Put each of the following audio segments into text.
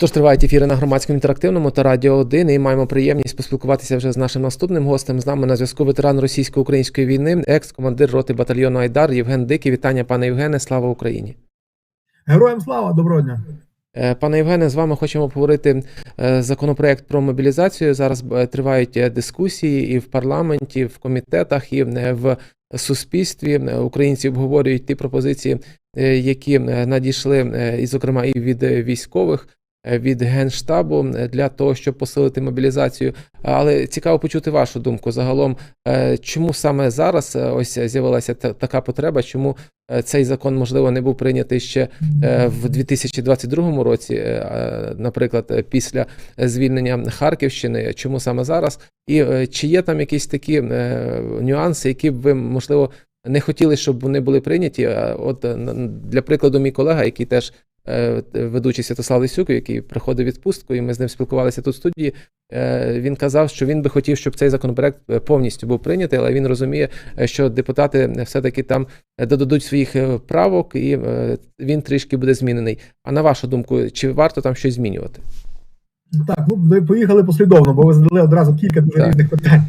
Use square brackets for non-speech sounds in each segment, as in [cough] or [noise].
Отож, тривають ефіри на громадському інтерактивному та радіо 1 і маємо приємність поспілкуватися вже з нашим наступним гостем. З нами на зв'язку ветеран російсько-української війни, екс-командир роти батальйону Айдар Євген Дикий. Вітання, пане Євгене. Слава Україні! Героям слава, доброго дня. Е, Пане Євгене, з вами хочемо поговорити е, законопроект про мобілізацію. Зараз е, тривають дискусії і в парламенті, і в комітетах, і в суспільстві. Українці обговорюють ті пропозиції, які надійшли, і, зокрема, і від військових. Е, Від генштабу е, для того, щоб посилити мобілізацію, але цікаво почути вашу думку загалом, е, чому саме зараз ось з'явилася така потреба, чому цей закон можливо не був прийнятий ще в 2022 році, наприклад, після звільнення Харківщини. Чому саме зараз? І чи є там якісь такі нюанси, які б ви можливо не хотіли, щоб вони були прийняті? А От е, для прикладу, мій колега, який теж е, ведучий Святослав Лисюк, який приходив відпустку, і ми з ним спілкувалися тут в студії. е, Він казав, що він би хотів, щоб цей законопроект повністю був прийнятий, але він розуміє, що депутати все-таки там додадуть своїх правок, і він трішки буде змінений. А на вашу думку, чи варто там щось змінювати? Так, ну ми поїхали послідовно, бо ви задали одразу кілька дуже Так. різних питань.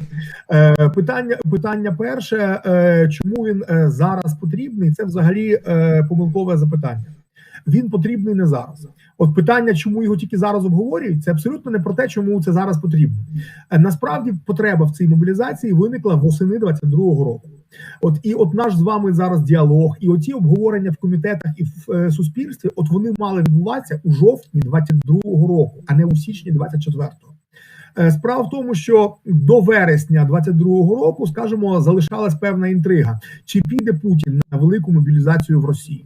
Е, питання, питання перше, е, чому він е, зараз потрібний? Це взагалі е, помилкове запитання. Він потрібний не зараз. От питання, чому його тільки зараз обговорюють, це абсолютно не про те, чому це зараз потрібно. Е, насправді потреба в цій мобілізації виникла восени 22-го року. От і от наш з вами зараз діалог, і оті обговорення в комітетах і в е, суспільстві, от вони мали відбуватися у жовтні 22-го року, а не у січні 24-го. Е, Справа в тому, що до вересня 22-го року, скажімо, залишалась певна інтрига, чи піде Путін на велику мобілізацію в Росії.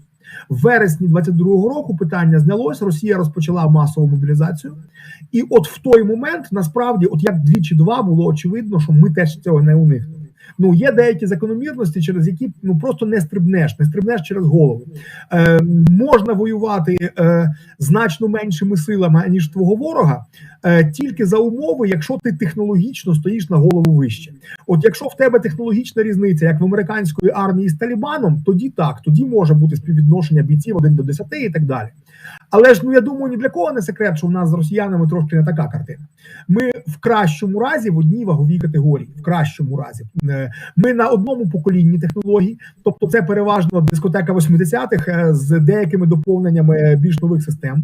В вересні 22-го року питання знялось. Росія розпочала масову мобілізацію, і от в той момент насправді, от як двічі два, було очевидно, що ми теж цього не уникнемо. Ну є деякі закономірності, через які ну просто не стрибнеш, не стрибнеш через голову. Е, можна воювати е, значно меншими силами ніж твого ворога, е, тільки за умови, якщо ти технологічно стоїш на голову вище. От якщо в тебе технологічна різниця, як в американської армії з Талібаном, тоді так, тоді може бути співвідношення бійців 1 до 10 і так далі. Але ж ну я думаю, ні для кого не секрет, що у нас з росіянами трошки не така картина. Ми в кращому разі в одній ваговій категорії, в кращому разі. Е, Ми на одному поколінні технологій, тобто це переважно дискотека 80-х е, з деякими доповненнями більш нових систем.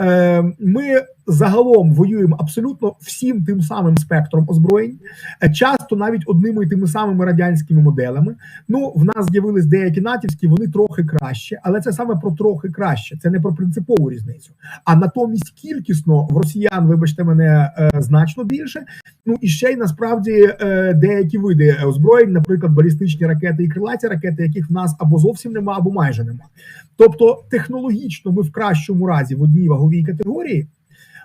Е, Ми загалом воюємо абсолютно всім тим самим спектром озброєнь, е, часто навіть одними і тими самими радянськими моделями. Ну, в нас з'явились деякі натівські, вони трохи краще, але це саме про трохи краще. Це не про принципову різницю. А натомість кількісно в росіян, вибачте мене, е, значно більше. Ну і ще й насправді деякі види озброєнь, наприклад, балістичні ракети і крилаті ракети, яких в нас або зовсім нема, або майже нема. Тобто технологічно ми в кращому разі в одній ваговій категорії.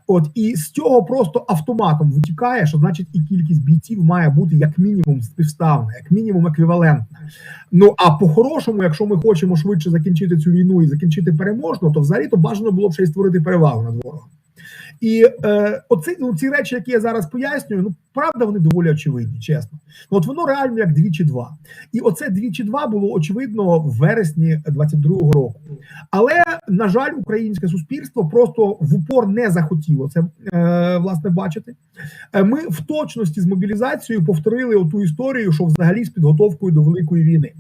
От і з цього просто автоматом витікає, що значить і кількість бійців має бути як мінімум співставна, як мінімум еквівалентна. Ну а по-хорошому, якщо ми хочемо швидше закінчити цю війну і закінчити переможно, то взагалі то бажано було б ще й створити перевагу над ворогом. І е, оці ну, ці речі, які я зараз пояснюю, ну правда, вони доволі очевидні, чесно. Ну, от воно реально як двічі два. І оце двічі два було очевидно в вересні 22-го року. Але на жаль, українське суспільство просто в упор не захотіло це е, власне бачити. Е, Ми в точності з мобілізацією повторили оту історію, що взагалі з підготовкою до великої війни.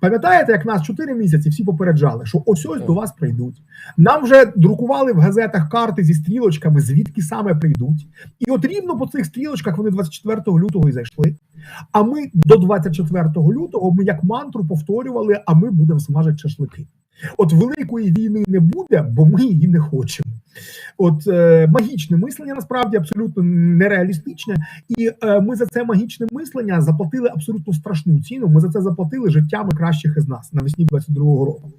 Пам'ятаєте, як нас 4 місяці всі попереджали, що ось ось до вас прийдуть. Нам вже друкували в газетах карти зі стрілочками, звідки саме прийдуть. І от рівно по цих стрілочках вони 24 лютого і зайшли. А ми до 24 лютого ми як мантру повторювали, а ми будемо смажити шашлики. От великої війни не буде, бо ми її не хочемо. От е, магічне мислення насправді абсолютно нереалістичне, і е, ми за це магічне мислення заплатили абсолютно страшну ціну. Ми за це заплатили життями кращих із нас навесні 22-го року.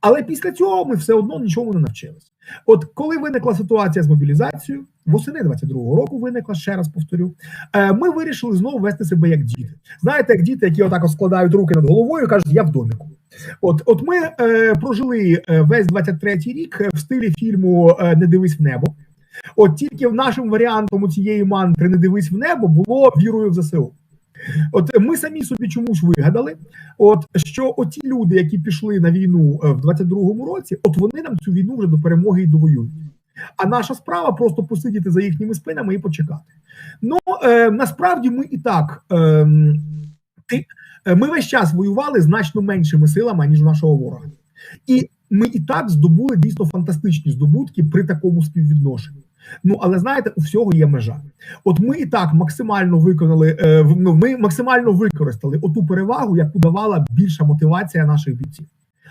Але після цього ми все одно нічому не навчилися. От коли виникла ситуація з мобілізацією, восени 22-го року виникла ще раз повторю. е, Ми вирішили знову вести себе як діти. Знаєте, як діти, які отак складають руки над головою, кажуть, я в доміку. От, от ми е, прожили е, весь 23-й рік в стилі фільму е, Не дивись в небо. От тільки в нашим варіантом цієї мантри не дивись в небо було вірою в ЗСУ. От ми самі собі чомусь вигадали, от що оті люди, які пішли на війну е, в 22-му році, от вони нам цю війну вже до перемоги і довоюють. А наша справа просто посидіти за їхніми спинами і почекати. Ну е, насправді ми і так. Е, ти, е, ми весь час воювали значно меншими силами, ніж нашого ворога. І ми і так здобули дійсно фантастичні здобутки при такому співвідношенні. Ну але знаєте, у всього є межа. От ми і так максимально виконали. е, ну, ми максимально використали оту перевагу, яку давала більша мотивація наших бійців.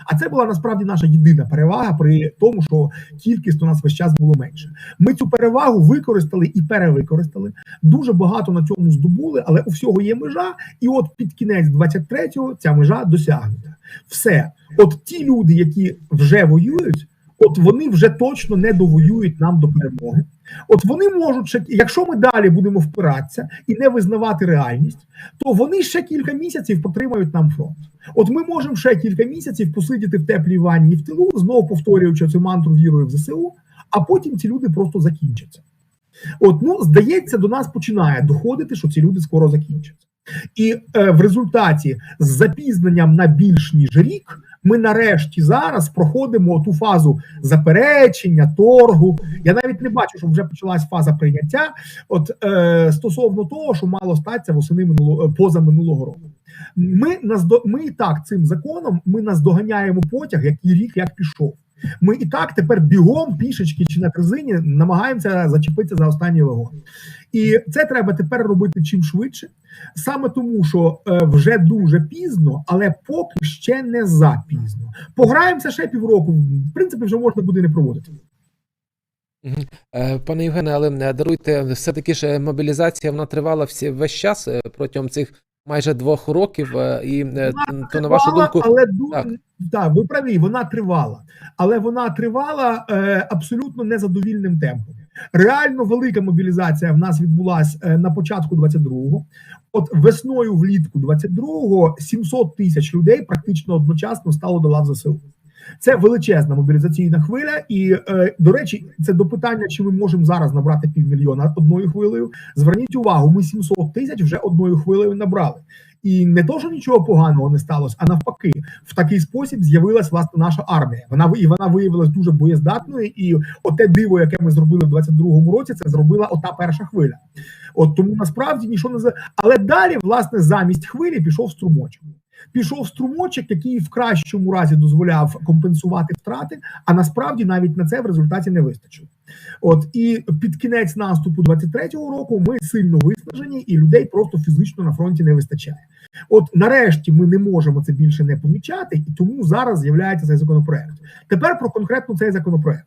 А це була насправді наша єдина перевага при тому, що кількість у нас весь час було менше. Ми цю перевагу використали і перевикористали. Дуже багато на цьому здобули, але у всього є межа. І от під кінець 23-го ця межа досягнута. Все, от ті люди, які вже воюють, от вони вже точно не довоюють нам до перемоги. От вони можуть якщо ми далі будемо впиратися і не визнавати реальність, то вони ще кілька місяців потримають нам фронт. От ми можемо ще кілька місяців посидіти в теплій ванні в тилу, знову повторюючи цю мантру вірою в ЗСУ, а потім ці люди просто закінчаться. От, ну, здається, до нас починає доходити, що ці люди скоро закінчаться. І е, в результаті з запізненням на більш ніж рік ми нарешті зараз проходимо ту фазу заперечення, торгу. Я навіть не бачу, що вже почалась фаза прийняття. От е, стосовно того, що мало статися восени минулого поза минулого року. Ми наздо, ми і так цим законом ми наздоганяємо потяг, який рік як пішов. Ми і так тепер бігом пішечки чи на трезині намагаємося зачепитися за останній вагон. І це треба тепер робити чим швидше, саме тому, що е, вже дуже пізно, але поки ще не запізно. Пограємося ще півроку. В принципі, вже можна буде не проводити. Е, Пане Євгене, але е, даруйте, все-таки ж мобілізація вона тривала всі весь час протягом цих майже двох років. І Вона то на вашу тривала, думку, але так. так. ви праві, вона тривала, але вона тривала е, абсолютно незадовільним темпом. Реально велика мобілізація в нас відбулася е, на початку 22-го. От весною влітку 22-го 700 тисяч людей практично одночасно стало до лав ЗСУ. Це величезна мобілізаційна хвиля, і е, до речі, це до питання, чи ми можемо зараз набрати півмільйона одною хвилею. Зверніть увагу, ми 700 тисяч вже одною хвилею набрали. І не то, що нічого поганого не сталося, а навпаки, в такий спосіб з'явилась власне наша армія. Вона і вона виявилась дуже боєздатною. І оте диво, яке ми зробили в 22-му році, це зробила ота перша хвиля. От тому насправді нічого не за. Але далі, власне, замість хвилі пішов струмочок. Пішов струмочок, який в кращому разі дозволяв компенсувати втрати, а насправді навіть на це в результаті не вистачило. От і під кінець наступу 23-го року ми сильно виснажені, і людей просто фізично на фронті не вистачає. От нарешті ми не можемо це більше не помічати, і тому зараз з'являється цей законопроект. Тепер про конкретно цей законопроект,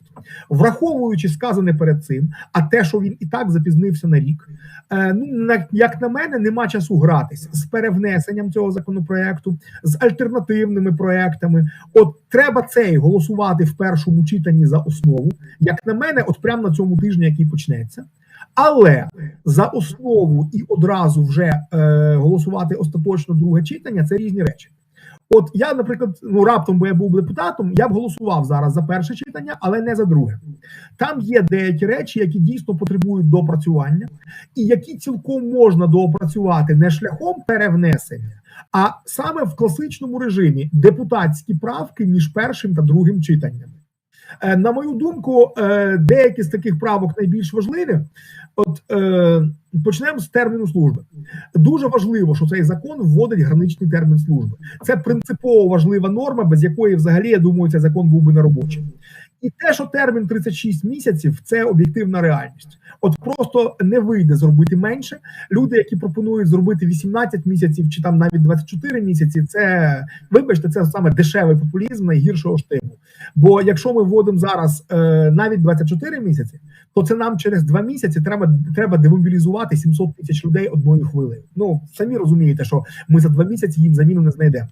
враховуючи сказане перед цим, а те, що він і так запізнився на рік. Е, ну на як на мене, нема часу гратися з перевнесенням цього законопроекту, з альтернативними проектами. От треба цей голосувати в першому читанні за основу. Як на мене, от прямо на цьому тижні, який почнеться. Але за основу і одразу вже е, голосувати остаточно друге читання це різні речі. От я, наприклад, ну раптом, бо я був депутатом, я б голосував зараз за перше читання, але не за друге. Там є деякі речі, які дійсно потребують доопрацювання, і які цілком можна доопрацювати не шляхом перевнесення, а саме в класичному режимі депутатські правки між першим та другим читанням. Е, На мою думку, е, деякі з таких правок найбільш важливі. От е, почнемо з терміну служби. Дуже важливо, що цей закон вводить граничний термін служби. Це принципово важлива норма, без якої, взагалі, я думаю, цей закон був би на робочим. І те, що термін 36 місяців, це об'єктивна реальність. От просто не вийде зробити менше. Люди, які пропонують зробити 18 місяців чи там навіть 24 місяці, це вибачте, це саме дешевий популізм найгіршого штибу. Бо якщо ми вводимо зараз е, навіть 24 місяці, то це нам через два місяці треба треба демобілізувати 700 тисяч людей одною хвилею. Ну самі розумієте, що ми за два місяці їм заміну не знайдемо.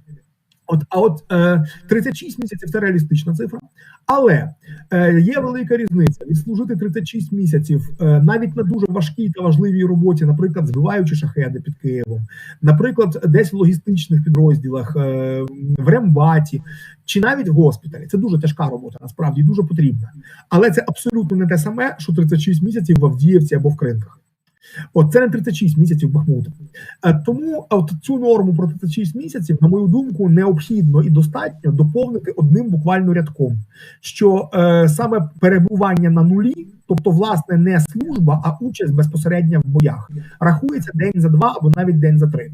От, а от е, 36 місяців це реалістична цифра, але е, є велика різниця відслужити 36 місяців е, навіть на дуже важкій та важливій роботі, наприклад, збиваючи шахеди під Києвом, наприклад, десь в логістичних підрозділах, е, в рембаті чи навіть в госпіталі. Це дуже тяжка робота, насправді дуже потрібна. Але це абсолютно не те саме, що 36 місяців в Авдіївці або в Кринках. От це не 36 місяців Бахмута. Е, Тому от цю норму про 36 місяців, на мою думку, необхідно і достатньо доповнити одним буквально рядком, що е, саме перебування на нулі, тобто, власне, не служба, а участь безпосередньо в боях, рахується день за два або навіть день за три.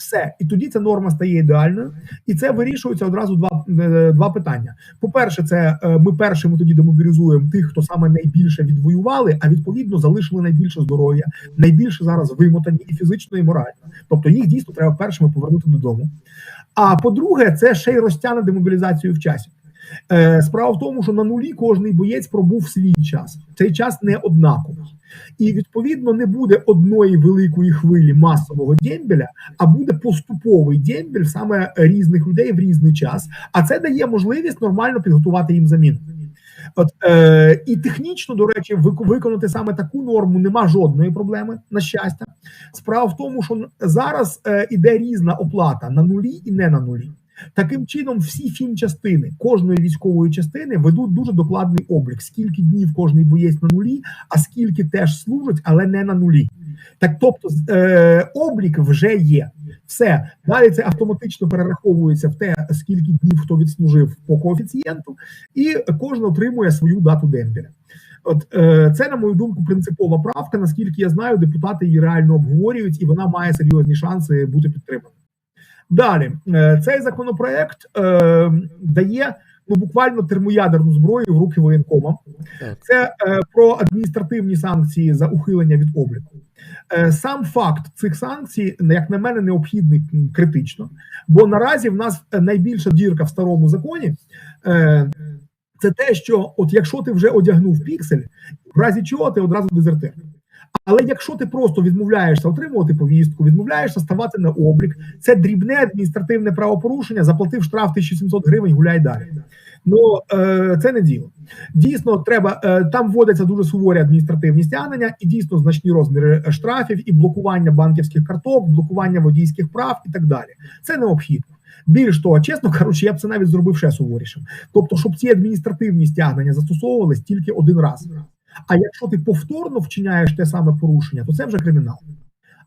Все, і тоді ця норма стає ідеальною, і це вирішується одразу два, е, два питання. По-перше, це е, ми першими тоді демобілізуємо тих, хто саме найбільше відвоювали, а відповідно залишили найбільше здоров'я, найбільше зараз вимотані і фізично, і морально. Тобто їх дійсно треба першими повернути додому. А по-друге, це ще й розтягне демобілізацію в часі. Е, Справа в тому, що на нулі кожний боєць пробув свій час. Цей час не однаковий. І відповідно не буде одної великої хвилі масового дембеля, а буде поступовий дембель саме різних людей в різний час. А це дає можливість нормально підготувати їм заміну. От е, і технічно, до речі, виконати саме таку норму нема жодної проблеми, на щастя. Справа в тому, що зараз е, іде різна оплата на нулі і не на нулі. Таким чином, всі фінчастини кожної військової частини ведуть дуже докладний облік, скільки днів кожний боєць на нулі, а скільки теж служать, але не на нулі. Так, тобто, е, облік вже є. Все далі це автоматично перераховується в те, скільки днів хто відслужив по коефіцієнту, і кожен отримує свою дату дембеля. От е, це, на мою думку, принципова правка. Наскільки я знаю, депутати її реально обговорюють, і вона має серйозні шанси бути підтримана. Далі е, цей законопроект е, дає ну буквально термоядерну зброю в руки воєнкомам. Це е, про адміністративні санкції за ухилення від обліку. Е, сам факт цих санкцій, як на мене, необхідний критично, бо наразі в нас найбільша дірка в старому законі. Е, це те, що от якщо ти вже одягнув піксель, в разі чого ти одразу дезертир. Але якщо ти просто відмовляєшся отримувати повістку, відмовляєшся ставати на облік, це дрібне адміністративне правопорушення, заплатив штраф 1700 гривень, гуляй далі. Ну е, це не діло. Дійсно, треба е, там вводяться дуже суворі адміністративні стягнення, і дійсно значні розміри е, штрафів, і блокування банківських карток, блокування водійських прав і так далі. Це необхідно. Більш того, чесно кажучи, я б це навіть зробив ще суворішим. Тобто, щоб ці адміністративні стягнення застосовувались тільки один раз. А якщо ти повторно вчиняєш те саме порушення, то це вже кримінал.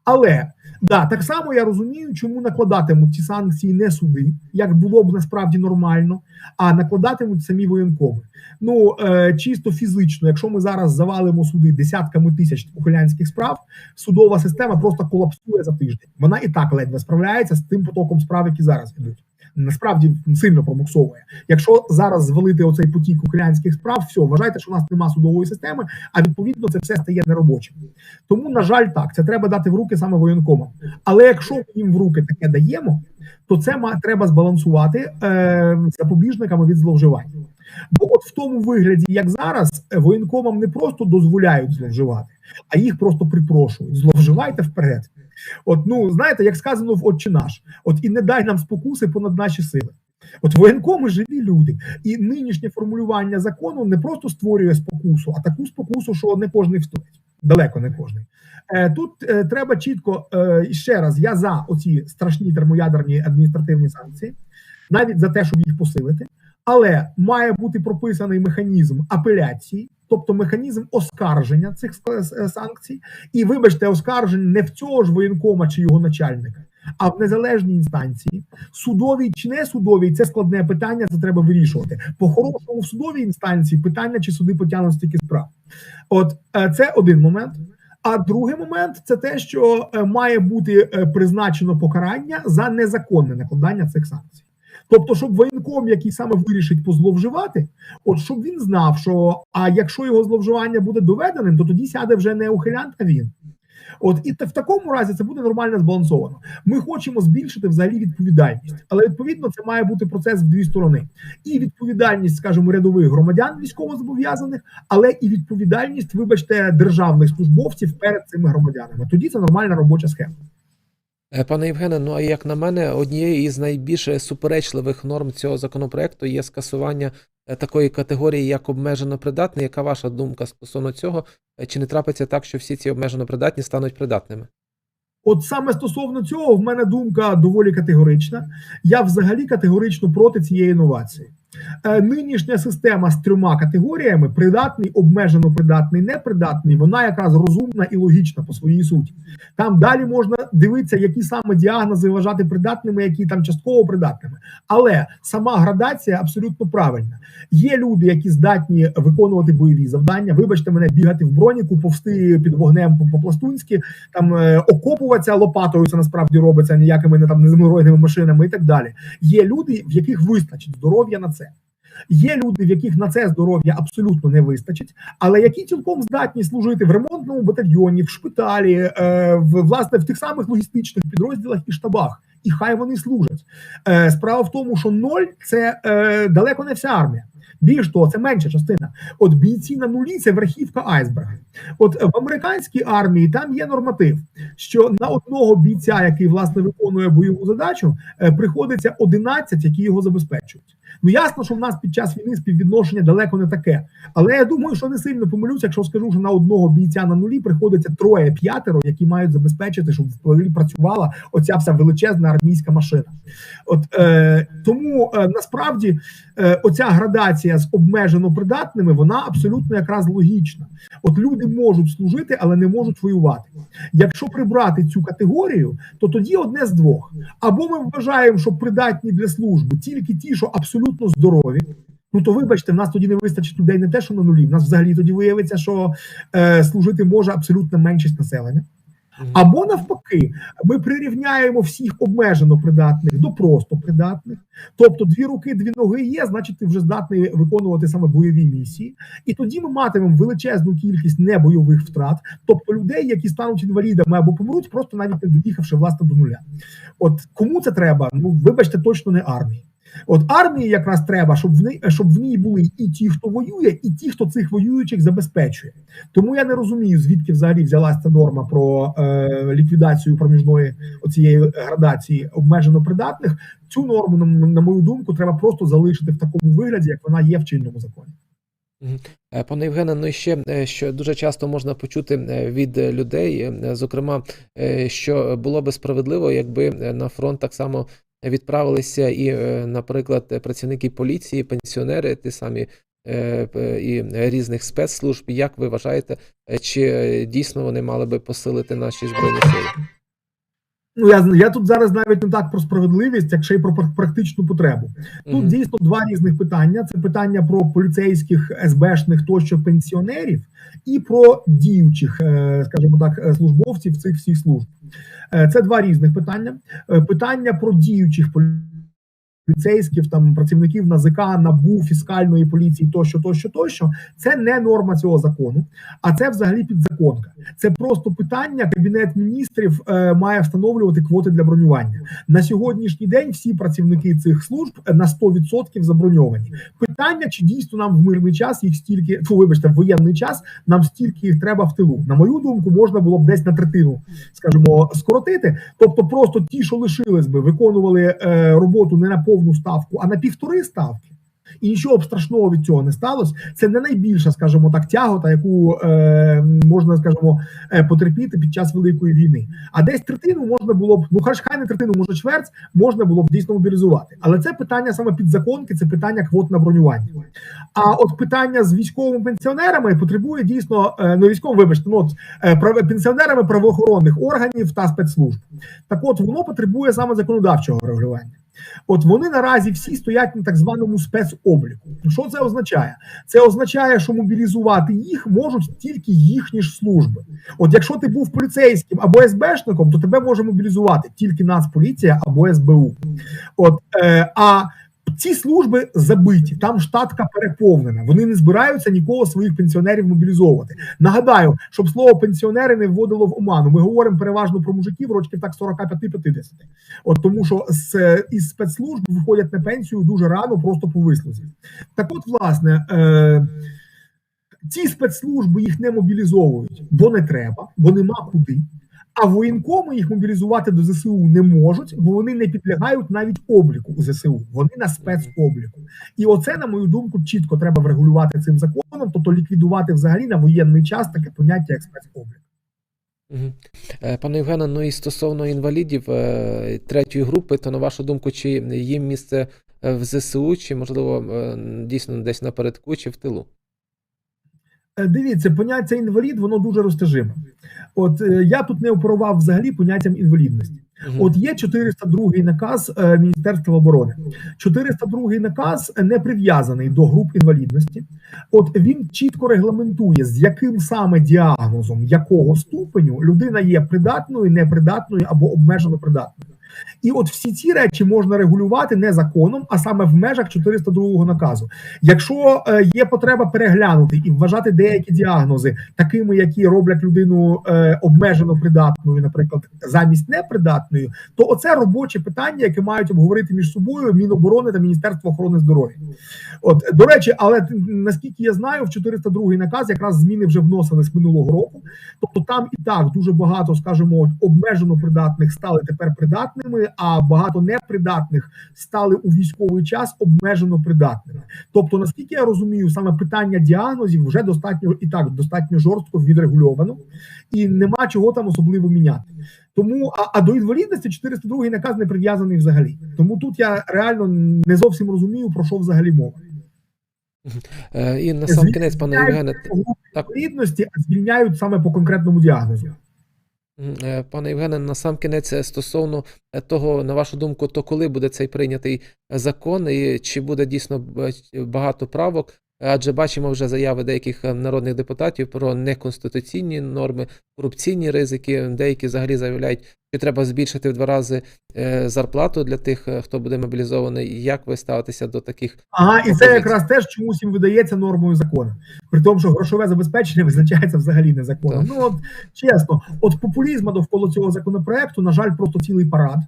Але да, так само я розумію, чому накладатимуть ці санкції не суди, як було б насправді нормально, а накладатимуть самі воєнкоми. Ну е, чисто фізично, якщо ми зараз завалимо суди десятками тисяч ухилянських справ, судова система просто колапсує за тиждень. Вона і так ледве справляється з тим потоком справ, які зараз ідуть. Насправді сильно пробуксовує. Якщо зараз звалити оцей потік ухилянських справ, все вважайте, що у нас нема судової системи, а відповідно це все стає неробочим. Тому, на жаль, так це треба дати в руки саме воєнкомам. Але якщо ми їм в руки таке даємо, то це треба збалансувати е, запобіжниками від зловживань. Бо от в тому вигляді, як зараз, воєнкомам не просто дозволяють зловживати, а їх просто припрошують. Зловживайте вперед. От, ну знаєте, як сказано в Отче наш, от і не дай нам спокуси понад наші сили. От воєнкоми живі люди, і нинішнє формулювання закону не просто створює спокусу, а таку спокусу, що не кожний встоїть. Далеко не кожний. Е, Тут е, треба чітко е, ще раз: я за оці страшні термоядерні адміністративні санкції, навіть за те, щоб їх посилити, але має бути прописаний механізм апеляції, тобто механізм оскарження цих е, санкцій. І вибачте, оскарження не в цього ж воєнкома чи його начальника, а в незалежній інстанції, судовій чи не судовій, це складне питання, це треба вирішувати. По хорошому в судовій інстанції питання, чи суди потягнуть стільки справ. От е, це один момент. А другий момент це те, що е, має бути е, призначено покарання за незаконне накладання цих санкцій. Тобто, щоб воєнком, який саме вирішить позловживати, от щоб він знав, що а якщо його зловживання буде доведеним, то тоді сяде вже не ухилянт, а він. От і в такому разі це буде нормально збалансовано. Ми хочемо збільшити взагалі відповідальність, але відповідно це має бути процес в дві сторони: і відповідальність, скажімо, рядових громадян військовозобов'язаних, але і відповідальність, вибачте, державних службовців перед цими громадянами. Тоді це нормальна робоча схема. Е, Пане Євгене, ну а як на мене, однією із найбільш суперечливих норм цього законопроекту є скасування е, такої категорії, як обмежено придатний. Яка ваша думка стосовно цього? Е, Чи не трапиться так, що всі ці обмежено придатні стануть придатними? От саме стосовно цього, в мене думка доволі категорична. Я взагалі категорично проти цієї інновації. Е, Нинішня система з трьома категоріями: придатний, обмежено придатний, непридатний, вона якраз розумна і логічна по своїй суті. Там далі можна дивитися, які саме діагнози вважати придатними, які там частково придатними. Але сама градація абсолютно правильна. Є люди, які здатні виконувати бойові завдання. Вибачте мене, бігати в броніку, повсти під вогнем по- по-пластунськи, там е, окопуватися лопатою. Це насправді робиться ніякими не там неземноройними машинами і так далі. Є люди, в яких вистачить здоров'я на це. Є люди, в яких на це здоров'я абсолютно не вистачить, але які цілком здатні служити в ремонтному батальйоні, в шпиталі, е, в власне в тих самих логістичних підрозділах і штабах. І хай вони служать. Е, справа в тому, що ноль це е, далеко не вся армія. Більш того, це менша частина. От бійці на нулі це верхівка айсберга. От в американській армії там є норматив, що на одного бійця, який власне виконує бойову задачу, приходиться 11, які його забезпечують. Ну ясно, що в нас під час війни співвідношення далеко не таке. Але я думаю, що не сильно помилюся, якщо скажу, що на одного бійця на нулі приходиться троє-п'ятеро, які мають забезпечити, щоб в працювала оця вся величезна армійська машина. От е, тому е, насправді е, оця градація з обмежено придатними, вона абсолютно якраз логічна. От люди можуть служити, але не можуть воювати. Якщо прибрати цю категорію, то тоді одне з двох: або ми вважаємо, що придатні для служби тільки ті, що абсолютно здорові. Ну то вибачте, в нас тоді не вистачить людей не те, що на нулі. В нас взагалі тоді виявиться, що е, служити може абсолютно меншість населення. Або навпаки, ми прирівняємо всіх обмежено придатних до просто придатних. Тобто, дві руки, дві ноги є, значить, ти вже здатний виконувати саме бойові місії. І тоді ми матимемо величезну кількість небойових втрат, тобто людей, які стануть інвалідами або помруть, просто навіть не доїхавши власне до нуля. От кому це треба? Ну вибачте, точно не армії. От армії якраз треба, щоб в ній, щоб в ній були і ті, хто воює, і ті, хто цих воюючих забезпечує. Тому я не розумію, звідки взагалі взялася ця норма про е, ліквідацію проміжної оцієї градації обмежено придатних. Цю норму, на, на мою думку, треба просто залишити в такому вигляді, як вона є в чинному законі. Е, Пане Євгене, ну і ще е, що дуже часто можна почути е, від людей, зокрема, що було би справедливо, якби на фронт так само відправилися і, е, наприклад, працівники поліції, пенсіонери, ті самі е, і різних спецслужб. Як ви вважаєте, е, чи дійсно вони мали би посилити наші збройні сили? Ну я я тут зараз навіть не так про справедливість, як ще й про практичну потребу. Тут Мгм. дійсно два різних питання: це питання про поліцейських СБшних тощо пенсіонерів і про діючих, е, скажімо так, е, службовців цих всіх служб. Е, Це два різних питання. Питання про діючих поліцейських, там працівників НАЗК, НАБУ, фіскальної поліції, тощо, тощо, тощо. Це не норма цього закону, а це взагалі підзаконка. Це просто питання. Кабінет міністрів е, має встановлювати квоти для бронювання. На сьогоднішній день всі працівники цих служб е, на 100% заброньовані. Питання, чи дійсно нам в мирний час їх стільки, фу, вибачте, в воєнний час нам стільки їх треба в тилу. На мою думку, можна було б десь на третину, скажімо, скоротити. Тобто, просто ті, що лишились би, виконували е, роботу не на повну ставку, а на півтори ставки. І нічого б страшного від цього не сталося. Це не найбільша, скажімо так, тягота, яку е, можна, скажімо, е, потерпіти під час великої війни. А десь третину можна було б, ну хай не третину, може чверть, можна було б дійсно мобілізувати. Але це питання саме підзаконки, це питання квот на бронювання. А от питання з військовими пенсіонерами потребує дійсно е, ну військовим, вибачте, ну е, прав- пенсіонерами правоохоронних органів та спецслужб. Так, от воно потребує саме законодавчого регулювання. От вони наразі всі стоять на так званому спецобліку. Що це означає? Це означає, що мобілізувати їх можуть тільки їхні ж служби. От якщо ти був поліцейським або СБшником, то тебе може мобілізувати тільки Нацполіція або СБУ. От е, а ці служби забиті, там штатка переповнена. Вони не збираються нікого своїх пенсіонерів мобілізовувати. Нагадаю, щоб слово пенсіонери не вводило в оману. Ми говоримо переважно про мужиків років так 45-50. От тому, що з із спецслужб виходять на пенсію дуже рано, просто по вислузі. Так, от, власне. Е, ці спецслужби їх не мобілізовують, бо не треба, бо нема куди. А воєнкоми їх мобілізувати до ЗСУ не можуть, бо вони не підлягають навіть обліку у ЗСУ. Вони на спецобліку. І оце, на мою думку, чітко треба врегулювати цим законом, тобто ліквідувати взагалі на воєнний час таке поняття як спецоблік. Е, Пане Євгене, ну і стосовно інвалідів е, третьої групи, то на вашу думку, чи їм місце е, в ЗСУ, чи можливо дійсно десь напередку, чи в тилу? Е, Дивіться, поняття інвалід, воно дуже розтяжиме. От е, я тут не оперував взагалі поняттям інвалідності. От є 402 наказ е, Міністерства оборони. 402 наказ не прив'язаний до груп інвалідності. От він чітко регламентує, з яким саме діагнозом якого ступеню людина є придатною, непридатною або обмежено придатною. І от всі ці речі можна регулювати не законом, а саме в межах 402 наказу. Якщо е, є потреба переглянути і вважати деякі діагнози такими, які роблять людину е, обмежено придатною, наприклад, замість непридатної, то оце робоче питання, яке мають обговорити між собою Міноборони та Міністерство охорони здоров'я. От до речі, але наскільки я знаю, в 402 наказ якраз зміни вже вносили з минулого року. Тобто там і так дуже багато, скажімо, обмежено придатних стали тепер придатними, а багато непридатних стали у військовий час обмежено придатними. Тобто, наскільки я розумію, саме питання діагнозів вже достатньо і так достатньо жорстко відрегульовано, і нема чого там особливо міняти. Тому а, а до інвалідності 402 наказ не прив'язаний взагалі. Тому тут я реально не зовсім розумію про що взагалі мова. Е, І на сам кінець, пане Євгене, так. інвалідності, а звільняють саме по конкретному діагнозу. Е, Пане Євгене, на сам кінець е, стосовно е, того, на вашу думку, то коли буде цей прийнятий закон, і чи буде дійсно багато правок? Адже бачимо вже заяви деяких народних депутатів про неконституційні норми, корупційні ризики. Деякі взагалі заявляють, що треба збільшити в два рази е, зарплату для тих, е, хто буде мобілізований. Як ви ставитеся до таких? Ага, і це якраз теж чомусь їм видається нормою закону. При тому, що грошове забезпечення [laughs] визначається взагалі не законом. Ну от чесно, от популізму довкола цього законопроекту, на жаль, просто цілий парад.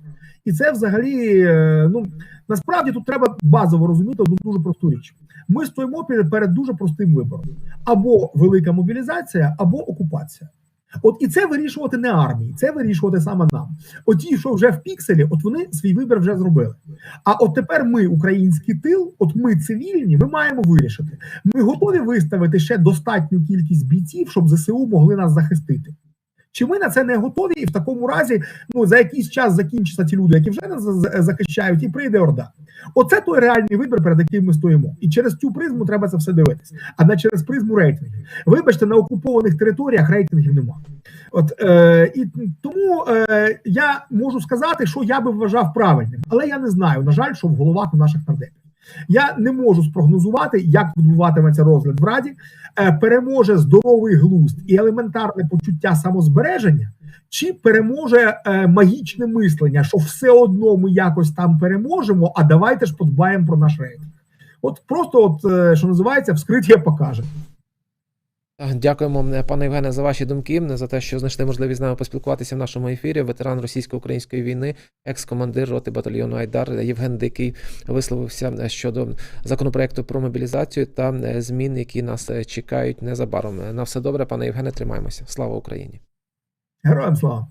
І це взагалі, е, ну насправді тут треба базово розуміти одну дуже просту річ. Ми стоїмо перед дуже простим вибором: або велика мобілізація, або окупація. От і це вирішувати не армії, це вирішувати саме нам. От ті, що вже в пікселі, от вони свій вибір вже зробили. А от тепер ми, український тил, от ми цивільні, ми маємо вирішити. Ми готові виставити ще достатню кількість бійців, щоб ЗСУ могли нас захистити. Чи ми на це не готові, і в такому разі ну за якийсь час закінчаться ті люди, які вже нас за- захищають, і прийде орда. Оце той реальний вибір, перед яким ми стоїмо. І через цю призму треба це все дивитись, а не через призму рейтингів. Вибачте, на окупованих територіях рейтингів немає. От е, і тому е, я можу сказати, що я би вважав правильним, але я не знаю, на жаль, що в головах у наших нардепів. Я не можу спрогнозувати, як відбуватиметься розгляд в Раді. Е, переможе здоровий глузд і елементарне почуття самозбереження, чи переможе е, магічне мислення, що все одно ми якось там переможемо, а давайте ж подбаємо про наш рейтинг. От просто, от е, що називається, вскриття покаже. Е, дякуємо, е, пане Євгене, за ваші думки, за те, що знайшли можливість з нами поспілкуватися в нашому ефірі. Ветеран російсько-української війни, екс-командир роти батальйону Айдар Євген Дикий висловився е, щодо законопроекту про мобілізацію та змін, які нас чекають незабаром. На все добре, пане Євгене, тримаємося. Слава Україні! Героям слава!